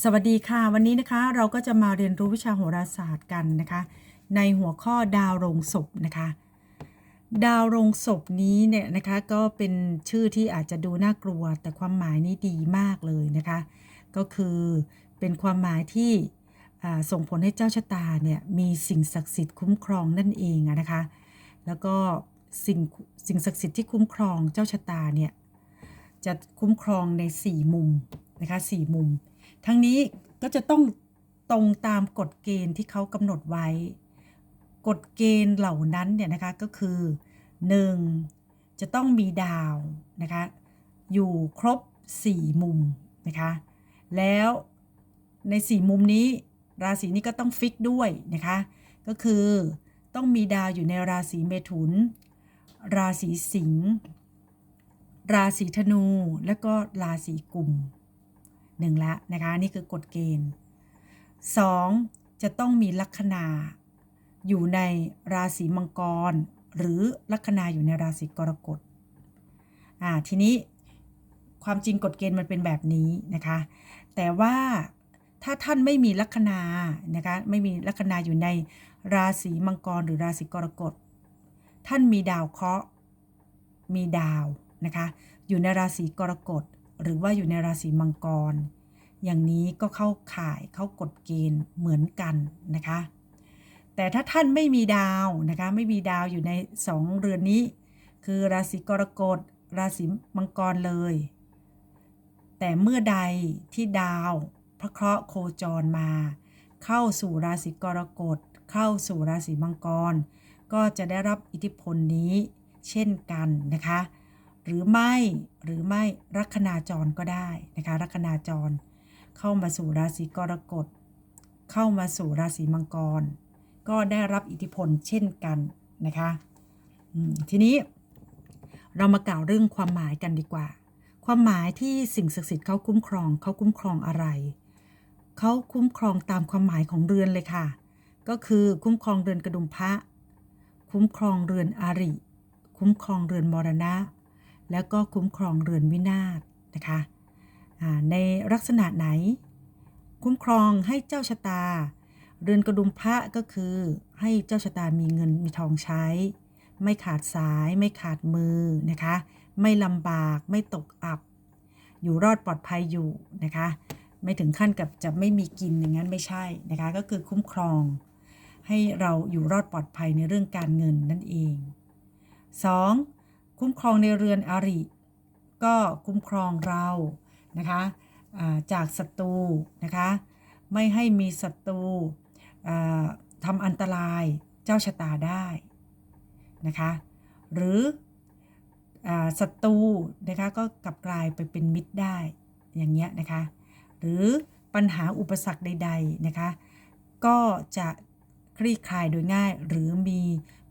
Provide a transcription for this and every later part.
สวัสดีค่ะ วันนี้นะคะเราก็จะมาเรียนรู้วิชาโหราศาสตร์กันนะคะ ในหัวข้อดาวโรงศพนะคะ ดาวโรงศพนี้เนี่ยนะคะก็เป็นชื่อที่อาจจะดูน่ากลัว แต่ความหมายนี้ดีมากเลยนะคะ ก็คือเป็นความหมายที่ส่งผลให้เจ้าชะตาเนี่ยมีสิ่งศักดิ์สิทธิ์คุ้มครองนั่นเองนะคะ แล้วก็สิ่งสิ่งศักดิ์สิทธิ์ที่คุ้มครองเจ้าชะตาเนี่ยจะคุ้มครองใน 4 มุมนะคะ4มุม ทั้งนี้ก็จะต้องตรงตามกฎเกณฑ์ที่เขากำหนดไว้ กฎเกณฑ์เหล่านั้นเนี่ยนะคะก็คือ 1. จะต้องมีดาวนะคะอยู่ครบ 4 มุมนะคะแล้วใน 4 มุมนี้ราศีนี้ก็ต้องฟิกด้วยนะคะก็คือต้องมีดาวอยู่ในราศีเมถุน ราศีสิงห์ราศีธนู และก็ราศีกุม หนึ่งละนะคะนี่คือกฎเกณฑ์ 2. จะต้องมีลัคนาอยู่ในราศีมังกร หรือลัคนาอยู่ในราศีกรกฎอ่าทีนี้ความจริงกฎเกณฑ์มันเป็นแบบนี้นะคะ แต่ว่าถ้าท่านไม่มีลัคนานะคะไม่มีลัคนาอยู่ในราศีมังกรหรือราศีกรกฎ ท่านมีดาวเคราะห์มีดาวนะคะอยู่ในราศีกรกฎ หรือว่าอยู่ในราศีมังกร อย่างนี้ก็เข้าข่ายเข้ากฎเกณฑ์เหมือนกันนะคะ แต่ถ้าท่านไม่มีดาวนะคะไม่มีดาวอยู่ใน2เรือนนี้ คือราศีกรกฎราศีมังกรเลย แต่เมื่อใดที่ดาวพระเคราะห์โคจรมา เข้าสู่ราศีกรกฎเข้าสู่ราศีมังกร ก็จะได้รับอิทธิพลนี้เช่นกันนะคะ หรือไม่หรือไม่ลัคนาจรก็ได้นะคะลัคนาจร เข้ามาสู่ราศีกรกฎ เข้ามาสู่ราศีมังกร ก็ได้รับอิทธิพลเช่นกันนะคะทีนี้เรามากล่าวเรื่องความหมายกันดีกว่า ความหมายที่สิ่งศักดิ์สิทธิ์เขาคุ้มครองเขาคุ้มครองอะไร เขาคุ้มครองตามความหมายของเรือนเลยค่ะ ก็คือคุ้มครองเรือนกระดุมพระ คุ้มครองเรือนอาริ คุ้มครองเรือนมรณะ แล้วก็คุ้มครองเรือนวินาศนะคะในลักษณะไหน คุ้มครองให้เจ้าชะตา เรือนกระดุมพระก็คือให้เจ้าชะตามีเงินมีทองใช้ ไม่ขาดสายไม่ขาดมือนะคะ ไม่ลำบากไม่ตกอับ อยู่รอดปลอดภัยอยู่นะคะ ไม่ถึงขั้นกับจะไม่มีกินอย่างนั้นไม่ใช่นะคะ ก็คือคุ้มครอง ให้เราอยู่รอดปลอดภัยในเรื่องการเงินนั่นเอง 2. คุ้มครองในเรือนอริ ก็คุ้มครองเรานะคะจากศัตรูนะคะไม่ให้มีศัตรูทำอันตรายเจ้าชะตาได้นะคะหรือศัตรูนะคะก็กลับกลายไปเป็นมิตรได้อย่างเงี้ยนะคะหรือปัญหาอุปสรรคใด ๆนะคะ ก็จะคลี่คลายโดยง่ายหรือมี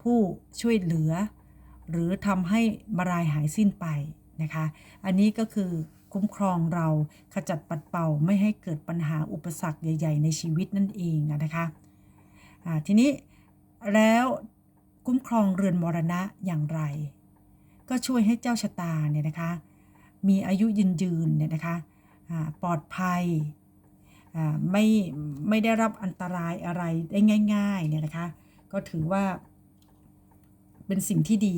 ผู้ช่วยเหลือ หรือทำให้มารายหายสิ้นไปนะคะ อันนี้ก็คือคุ้มครองเราขจัดปัดเป่าไม่ให้เกิดปัญหาอุปสรรคใหญ่ ๆ ในชีวิตนั่นเองนะคะอ่าทีนี้แล้วคุ้มครองเรือนมรณะอย่างไร ก็ช่วยให้เจ้าชะตาเนี่ยนะคะมีอายุยืนยืนเนี่ยนะคะปลอดภัยไม่ไม่ได้รับอันตรายอะไรได้ง่ายๆเนี่ยนะคะก็ถือว่า เป็นสิ่งที่ดี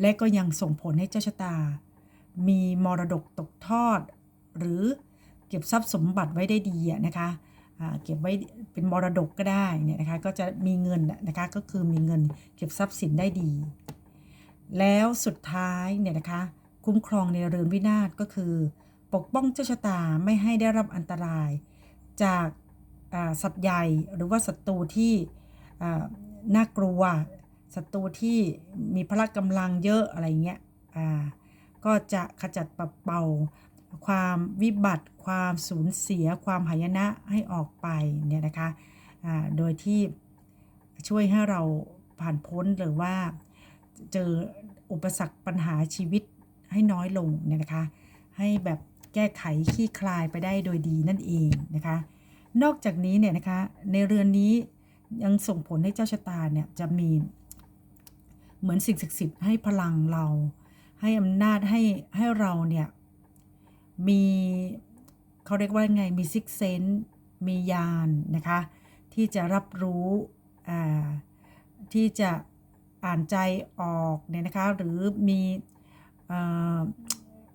และก็ยังส่งผลให้เจ้าชะตา มีมรดกตกทอด หรือเก็บทรัพย์สมบัติไว้ได้ดีนะคะเก็บไว้เป็นมรดกก็ได้เนี่ยนะคะก็จะมีเงินนะคะก็คือมีเงินเก็บทรัพย์สินได้ดี แล้วสุดท้ายเนี่ยนะคะคุ้มครองในเรือนวินาศก็คือ ปกป้องเจ้าชะตาไม่ให้ได้รับอันตราย จากสัตว์ใหญ่หรือว่าศัตรูที่น่ากลัว ศัตรูที่มีพละกำลังเยอะอะไรเงี้ย อ่า ก็จะขจัดปัดเป่า ความวิบัติ ความสูญเสีย ความหายนะให้ออกไปเนี่ยนะคะ อ่า โดยที่ช่วยให้เราผ่านพ้นหรือว่าเจออุปสรรคปัญหาชีวิตให้น้อยลงเนี่ยนะคะ ให้แบบแก้ไขขี้คลายไปได้โดยดีนั่นเองนะคะ นอกจากนี้เนี่ยนะคะ ในเรือนนี้ยังส่งผลให้เจ้าชะตาเนี่ยจะมี เหมือนสิ่งศักดิ์สิทธิ์ให้พลังเรา ให้อำนาจให้ให้เราเนี่ยมีเขาเรียกว่าไงมีซิกเซนมียานนะคะ ที่จะรับรู้ที่จะอ่านใจออกเนี่ยนะคะ หรือมีอ่อ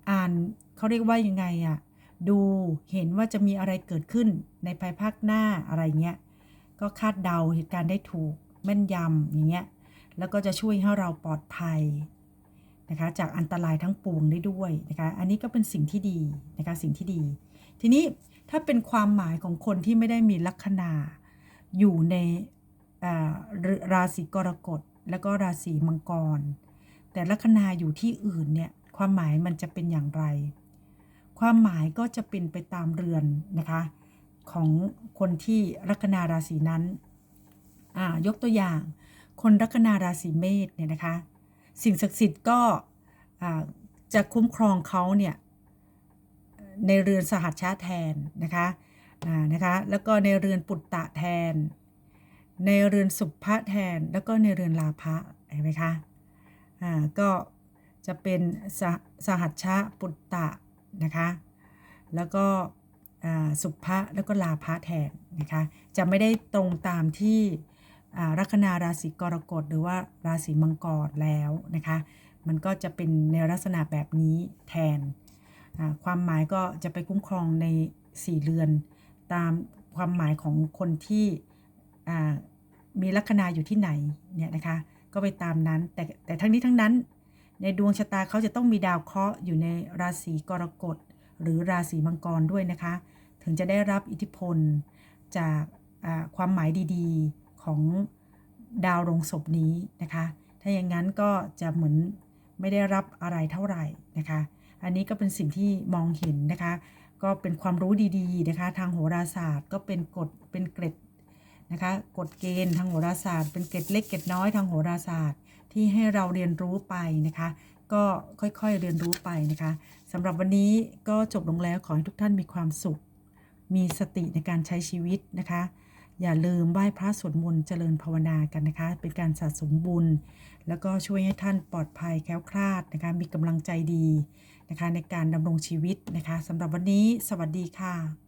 อ่านเขาเรียกว่ายังไงอะดูเห็นว่าจะมีอะไรเกิดขึ้นในภายภาคหน้าอะไรเงี้ยก็คาดเดาเหตุการณ์ได้ถูกแม่นยำอย่างเงี้ย แล้วก็จะช่วยให้เราปลอดภัยนะคะจากอันตรายทั้งปวงได้ด้วยนะคะอันนี้ก็เป็นสิ่งที่ดีนะคะสิ่งที่ดี ทีนี้ถ้าเป็นความหมายของคนที่ไม่ได้มีลัคนาอยู่ในราศีกรกฎแล้วก็ราศีมังกร แต่ลัคนาอยู่ที่อื่นเนี่ยความหมายมันจะเป็นอย่างไร ความหมายก็จะเป็นไปตามเรือนนะคะของคนที่ลัคนาราศีนั้นอ่ายกตัวอย่าง คนลัคนาราศีเมษเนี่ยนะคะ สิ่งศักดิ์สิทธิ์ก็จะคุ้มครองเขาเนี่ยในเรือนสหัชชาแทนนะคะนะคะแล้วก็ในเรือนปุตตะแทน ในเรือนสุภะแทน แล้วก็ในเรือนลาภะเห็นไหมคะอ่าก็จะเป็นสหสหัชชะปุตตะนะคะแล้วก็สุภะแล้วก็ลาภะแทนนะคะจะไม่ได้ตรงตามที่ ลัคนาราศีกรกฎหรือว่าราศีมังกรแล้วนะคะ มันก็จะเป็นในลักษณะแบบนี้แทน ความหมายก็จะไปคุ้มครองใน 4 เรือน ตามความหมายของคนที่มีลัคนาอยู่ที่ไหนเนี่ยนะคะ ก็ไปตามนั้น แต่แต่ทั้งนี้ทั้งนั้น ในดวงชะตาเขาจะต้องมีดาวเคราะห์อยู่ในราศีกรกฎหรือราศีมังกรด้วยนะคะ ถึงจะได้รับอิทธิพลจากความหมายดีๆ ของดาวลงศพนี้นะคะ ถ้าอย่างนั้นก็จะเหมือนไม่ได้รับอะไรเท่าไหร่นะคะ อันนี้ก็เป็นสิ่งที่มองเห็นนะคะ ก็เป็นความรู้ดีๆนะคะ ทางโหราศาสตร์ก็เป็นกฎเป็นเกร็ดนะคะ กฎเกณฑ์ทางโหราศาสตร์ เป็นเกร็ดเล็กเกร็ดน้อยทางโหราศาสตร์ ที่ให้เราเรียนรู้ไปนะคะ ก็ค่อยๆเรียนรู้ไปนะคะสำหรับวันนี้ก็จบลงแล้วขอให้ทุกท่านมีความสุข มีสติในการใช้ชีวิตนะคะ อย่าลืมไหว้พระสวดมนต์เจริญภาวนากันนะคะ เป็นการสะสมบุญ แล้วก็ช่วยให้ท่านปลอดภัยแคล้วคลาดนะคะ มีกำลังใจดีนะคะในการดำรงชีวิตนะคะสำหรับวันนี้สวัสดีค่ะ